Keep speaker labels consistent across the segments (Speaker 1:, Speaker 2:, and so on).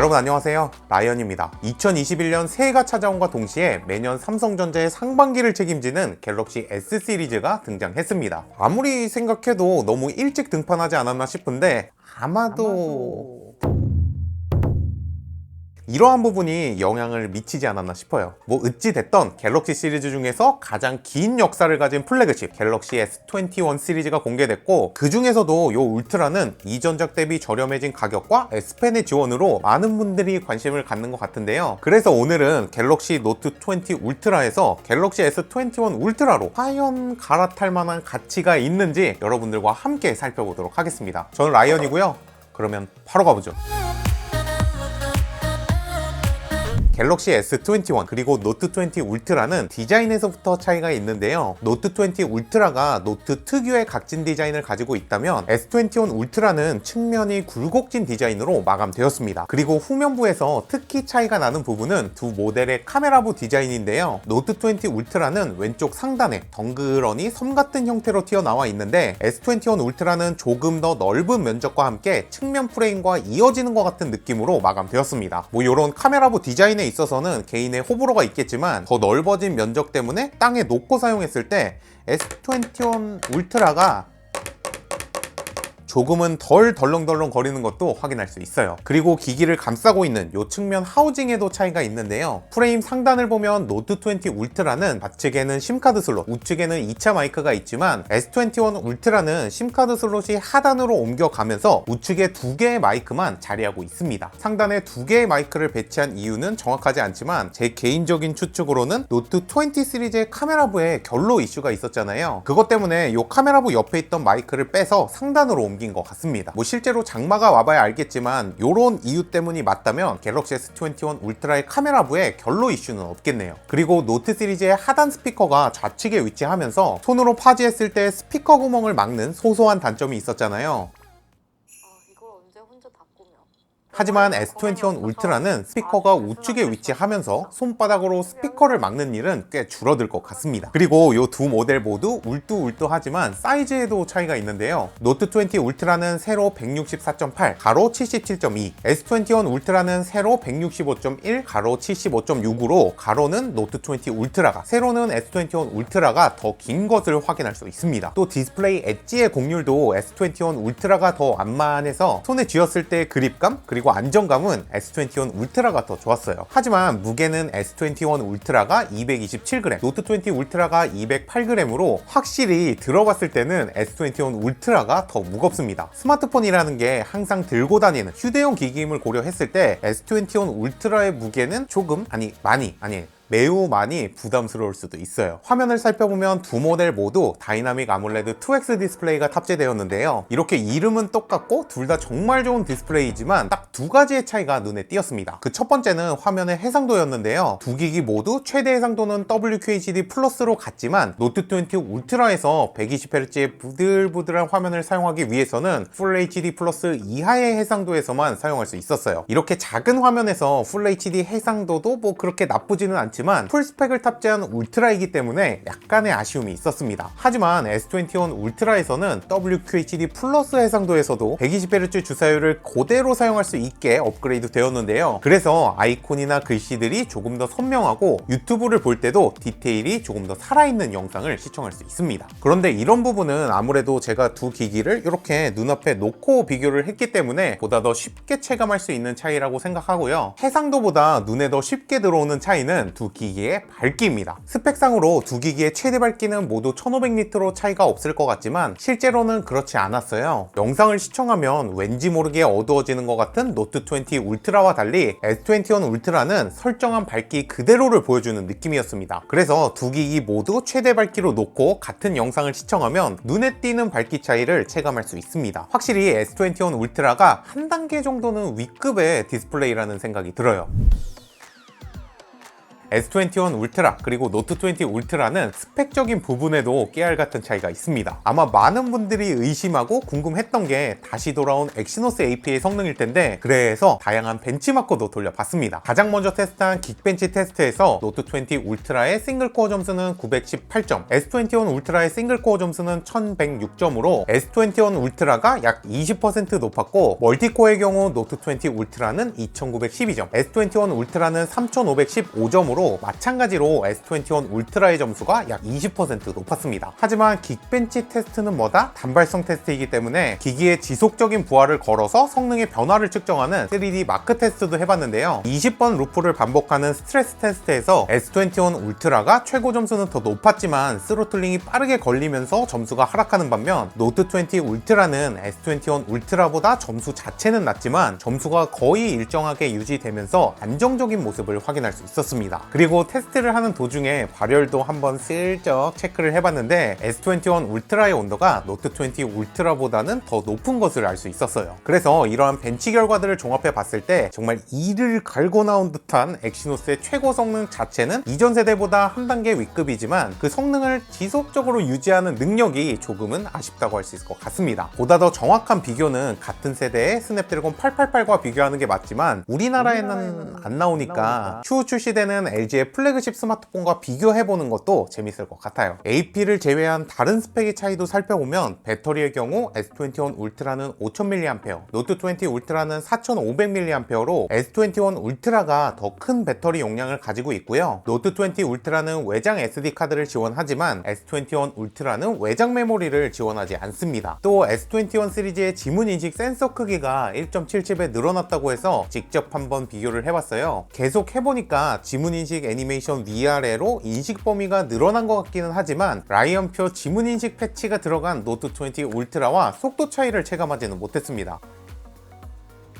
Speaker 1: 여러분 안녕하세요. 라이언입니다. 2021년 새해가 찾아온과 동시에 매년 삼성전자의 상반기를 책임지는 갤럭시 S 시리즈가 등장했습니다. 아무리 생각해도 너무 일찍 등판하지 않았나 싶은데 아마도... 이러한 부분이 영향을 미치지 않았나 싶어요. 뭐 어찌됐던 갤럭시 시리즈 중에서 가장 긴 역사를 가진 플래그십 갤럭시 S21 시리즈가 공개됐고 그 중에서도 요 울트라는 이전작 대비 저렴해진 가격과 S펜의 지원으로 많은 분들이 관심을 갖는 것 같은데요. 그래서 오늘은 갤럭시 노트 20 울트라에서 갤럭시 S21 울트라로 과연 갈아탈 만한 가치가 있는지 여러분들과 함께 살펴보도록 하겠습니다. 저는 라이언이고요. 그러면 바로 가보죠. 갤럭시 S21 그리고 노트 20 울트라는 디자인에서부터 차이가 있는데요. 노트 20 울트라가 노트 특유의 각진 디자인을 가지고 있다면 S21 울트라는 측면이 굴곡진 디자인으로 마감되었습니다. 그리고 후면부에서 특히 차이가 나는 부분은 두 모델의 카메라부 디자인인데요. 노트 20 울트라는 왼쪽 상단에 덩그러니 섬 같은 형태로 튀어나와 있는데 S21 울트라는 조금 더 넓은 면적과 함께 측면 프레임과 이어지는 것 같은 느낌으로 마감되었습니다. 뭐 이런 카메라부 디자인에 있어서는 개인의 호불호가 있겠지만 더 넓어진 면적 때문에 땅에 놓고 사용했을 때 S21 울트라가 조금은 덜 덜렁덜렁 거리는 것도 확인할 수 있어요. 그리고 기기를 감싸고 있는 이 측면 하우징에도 차이가 있는데요. 프레임 상단을 보면 노트 20 울트라는 좌측에는 심카드 슬롯, 우측에는 2차 마이크가 있지만 S21 울트라는 심카드 슬롯이 하단으로 옮겨가면서 우측에 두 개의 마이크만 자리하고 있습니다. 상단에 두 개의 마이크를 배치한 이유는 정확하지 않지만 제 개인적인 추측으로는 노트 20 시리즈의 카메라부에 결로 이슈가 있었잖아요. 그것 때문에 이 카메라부 옆에 있던 마이크를 빼서 상단으로 옮겨 생긴 것 같습니다. 뭐 실제로 장마가 와봐야 알겠지만 이런 이유 때문이 맞다면 갤럭시 S21 울트라의 카메라부에 결로 이슈는 없겠네요. 그리고 노트 시리즈의 하단 스피커가 좌측에 위치하면서 손으로 파지했을 때 스피커 구멍을 막는 소소한 단점이 있었잖아요.
Speaker 2: 아 이걸 언제 혼자 다 꾸며?
Speaker 1: 하지만 S21 울트라는 스피커가 우측에 위치하면서 손바닥으로 스피커를 막는 일은 꽤 줄어들 것 같습니다. 그리고 이 두 모델 모두 울뚜울뚜하지만 사이즈에도 차이가 있는데요. 노트 20 울트라는 세로 164.8, 가로 77.2, S21 울트라는 세로 165.1, 가로 75.6으로 가로는 노트 20 울트라가, 세로는 S21 울트라가 더 긴 것을 확인할 수 있습니다. 또 디스플레이 엣지의 곡률도 S21 울트라가 더 완만해서 손에 쥐었을 때 그립감 그리고 안정감은 S21 울트라가 더 좋았어요. 하지만 무게는 S21 울트라가 227g, 노트 20 울트라가 208g으로 확실히 들어봤을 때는 S21 울트라가 더 무겁습니다. 스마트폰이라는 게 항상 들고 다니는 휴대용 기기임을 고려했을 때 S21 울트라의 무게는 조금 아니 많이 아니 매우 많이 부담스러울 수도 있어요. 화면을 살펴보면 두 모델 모두 다이나믹 아몰레드 2X 디스플레이가 탑재되었는데요. 이렇게 이름은 똑같고 둘 다 정말 좋은 디스플레이지만 딱 두 가지의 차이가 눈에 띄었습니다. 그 첫 번째는 화면의 해상도였는데요. 두 기기 모두 최대 해상도는 WQHD 플러스로 갔지만 노트 20 울트라에서 120Hz의 부들부들한 화면을 사용하기 위해서는 풀 HD 플러스 이하의 해상도에서만 사용할 수 있었어요. 이렇게 작은 화면에서 풀 HD 해상도도 뭐 그렇게 나쁘지는 않지만 있지만 풀스펙을 탑재한 울트라이기 때문에 약간의 아쉬움이 있었습니다. 하지만 S21 울트라에서는 WQHD 플러스 해상도에서도 120Hz 주사율을 그대로 사용할 수 있게 업그레이드 되었는데요. 그래서 아이콘이나 글씨들이 조금 더 선명하고 유튜브를 볼 때도 디테일이 조금 더 살아있는 영상을 시청할 수 있습니다. 그런데 이런 부분은 아무래도 제가 두 기기를 이렇게 눈앞에 놓고 비교를 했기 때문에 보다 더 쉽게 체감할 수 있는 차이라고 생각하고요. 해상도보다 눈에 더 쉽게 들어오는 차이는 두 기기의 밝기입니다. 스펙상으로 두 기기의 최대 밝기는 모두 1500니트로 차이가 없을 것 같지만 실제로는 그렇지 않았어요. 영상을 시청하면 왠지 모르게 어두워지는 것 같은 노트 20 울트라와 달리 S21 울트라는 설정한 밝기 그대로를 보여주는 느낌이었습니다. 그래서 두 기기 모두 최대 밝기로 놓고 같은 영상을 시청하면 눈에 띄는 밝기 차이를 체감할 수 있습니다. 확실히 S21 울트라가 한 단계 정도는 위급의 디스플레이라는 생각이 들어요. S21 울트라 그리고 노트 20 울트라는 스펙적인 부분에도 깨알 같은 차이가 있습니다. 아마 많은 분들이 의심하고 궁금했던 게 다시 돌아온 엑시노스 AP의 성능일 텐데 그래서 다양한 벤치마커도 돌려봤습니다. 가장 먼저 테스트한 긱벤치 테스트에서 노트 20 울트라의 싱글 코어 점수는 918점, S21 울트라의 싱글 코어 점수는 1106점으로 S21 울트라가 약 20% 높았고 멀티코어의 경우 노트 20 울트라는 2912점, S21 울트라는 3515점으 로 마찬가지로 S21 울트라의 점수가 약 20% 높았습니다. 하지만 긱벤치 테스트는 뭐다? 단발성 테스트이기 때문에 기기의 지속적인 부하를 걸어서 성능의 변화를 측정하는 3D 마크 테스트도 해봤는데요. 20번 루프를 반복하는 스트레스 테스트에서 S21 울트라가 최고 점수는 더 높았지만 스로틀링이 빠르게 걸리면서 점수가 하락하는 반면 노트 20 울트라는 S21 울트라보다 점수 자체는 낮지만 점수가 거의 일정하게 유지되면서 안정적인 모습을 확인할 수 있었습니다. 그리고 테스트를 하는 도중에 발열도 한번 슬쩍 체크를 해봤는데 S21 울트라의 온도가 노트 20 울트라보다는 더 높은 것을 알 수 있었어요. 그래서 이러한 벤치 결과들을 종합해 봤을 때 정말 이를 갈고 나온 듯한 엑시노스의 최고 성능 자체는 이전 세대보다 한 단계 윗급이지만 그 성능을 지속적으로 유지하는 능력이 조금은 아쉽다고 할 수 있을 것 같습니다. 보다 더 정확한 비교는 같은 세대의 스냅드래곤 888과 비교하는 게 맞지만 우리나라에는 안 나오니까 추후 출시되는 LG의 플래그십 스마트폰과 비교해보는 것도 재밌을 것 같아요. AP를 제외한 다른 스펙의 차이도 살펴보면 배터리의 경우 S21 울트라는 5000mAh, 노트 20 울트라는 4500mAh로 S21 울트라가 더 큰 배터리 용량을 가지고 있고요. 노트 20 울트라는 외장 SD 카드를 지원하지만 S21 울트라는 외장 메모리를 지원하지 않습니다. 또 S21 시리즈의 지문 인식 센서 크기가 1.77배 늘어났다고 해서 직접 한번 비교를 해봤어요. 계속 해보니까 지문 인식 애니메이션 위아래로 인식 범위가 늘어난 것 같기는 하지만 라이언표 지문 인식 패치가 들어간 노트 20 울트라와 속도 차이를 체감하지는 못했습니다.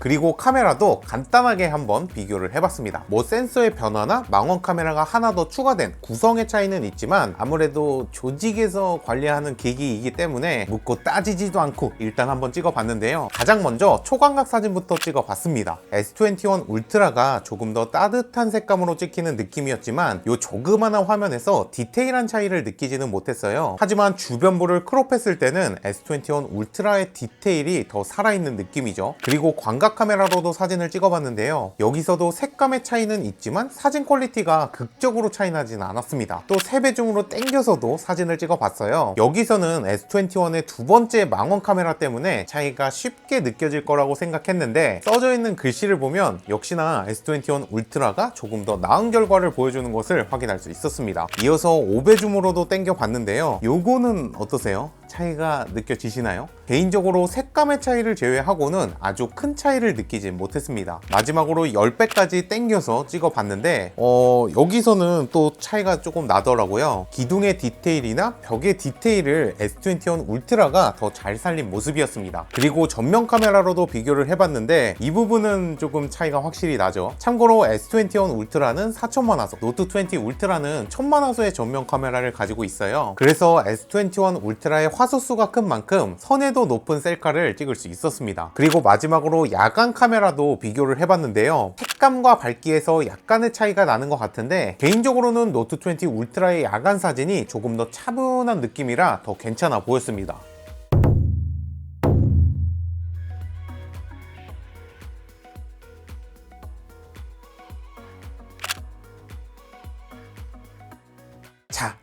Speaker 1: 그리고 카메라도 간단하게 한번 비교를 해봤습니다. 뭐 센서의 변화나 망원 카메라가 하나 더 추가된 구성의 차이는 있지만 아무래도 조직에서 관리하는 기기이기 때문에 묻고 따지지도 않고 일단 한번 찍어봤는데요. 가장 먼저 초광각 사진부터 찍어봤습니다. S21 울트라가 조금 더 따뜻한 색감으로 찍히는 느낌이었지만 이 조그만한 화면에서 디테일한 차이를 느끼지는 못했어요. 하지만 주변부를 크롭했을 때는 S21 울트라의 디테일이 더 살아있는 느낌이죠. 그리고 광각 카메라로도 사진을 찍어봤는데요. 여기서도 색감의 차이는 있지만 사진 퀄리티가 극적으로 차이나지는 않았습니다. 또 3배 줌으로 당겨서도 사진을 찍어봤어요. 여기서는 S21의 두 번째 망원 카메라 때문에 차이가 쉽게 느껴질 거라고 생각했는데 써져 있는 글씨를 보면 역시나 S21 울트라가 조금 더 나은 결과를 보여주는 것을 확인할 수 있었습니다. 이어서 5배 줌으로도 당겨봤는데요. 요거는 어떠세요? 차이가 느껴지시나요? 개인적으로 색감의 차이를 제외하고는 아주 큰 차이를 느끼지 못했습니다. 마지막으로 10배까지 땡겨서 찍어봤는데 어, 여기서는 또 차이가 조금 나더라고요. 기둥의 디테일이나 벽의 디테일을 S21 울트라가 더 잘 살린 모습이었습니다. 그리고 전면 카메라로도 비교를 해봤는데 이 부분은 조금 차이가 확실히 나죠. 참고로 S21 울트라는 4천만 화소, 노트 20 울트라는 1000만 화소의 전면 카메라를 가지고 있어요. 그래서 S21 울트라의 화소수가 큰 만큼 선에도 높은 셀카를 찍을 수 있었습니다. 그리고 마지막으로 야간 카메라도 비교를 해봤는데요. 색감과 밝기에서 약간의 차이가 나는 것 같은데 개인적으로는 노트 20 울트라의 야간 사진이 조금 더 차분한 느낌이라 더 괜찮아 보였습니다.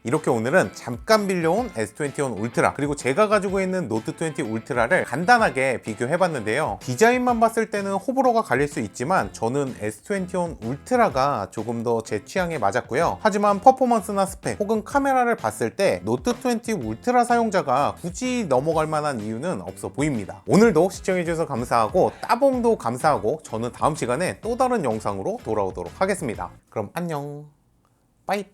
Speaker 1: 이렇게 오늘은 잠깐 빌려온 S21 울트라 그리고 제가 가지고 있는 노트 20 울트라를 간단하게 비교해봤는데요. 디자인만 봤을 때는 호불호가 갈릴 수 있지만 저는 S21 울트라가 조금 더 제 취향에 맞았고요. 하지만 퍼포먼스나 스펙 혹은 카메라를 봤을 때 노트 20 울트라 사용자가 굳이 넘어갈 만한 이유는 없어 보입니다. 오늘도 시청해주셔서 감사하고 따봉도 감사하고 저는 다음 시간에 또 다른 영상으로 돌아오도록 하겠습니다. 그럼 안녕. 빠이.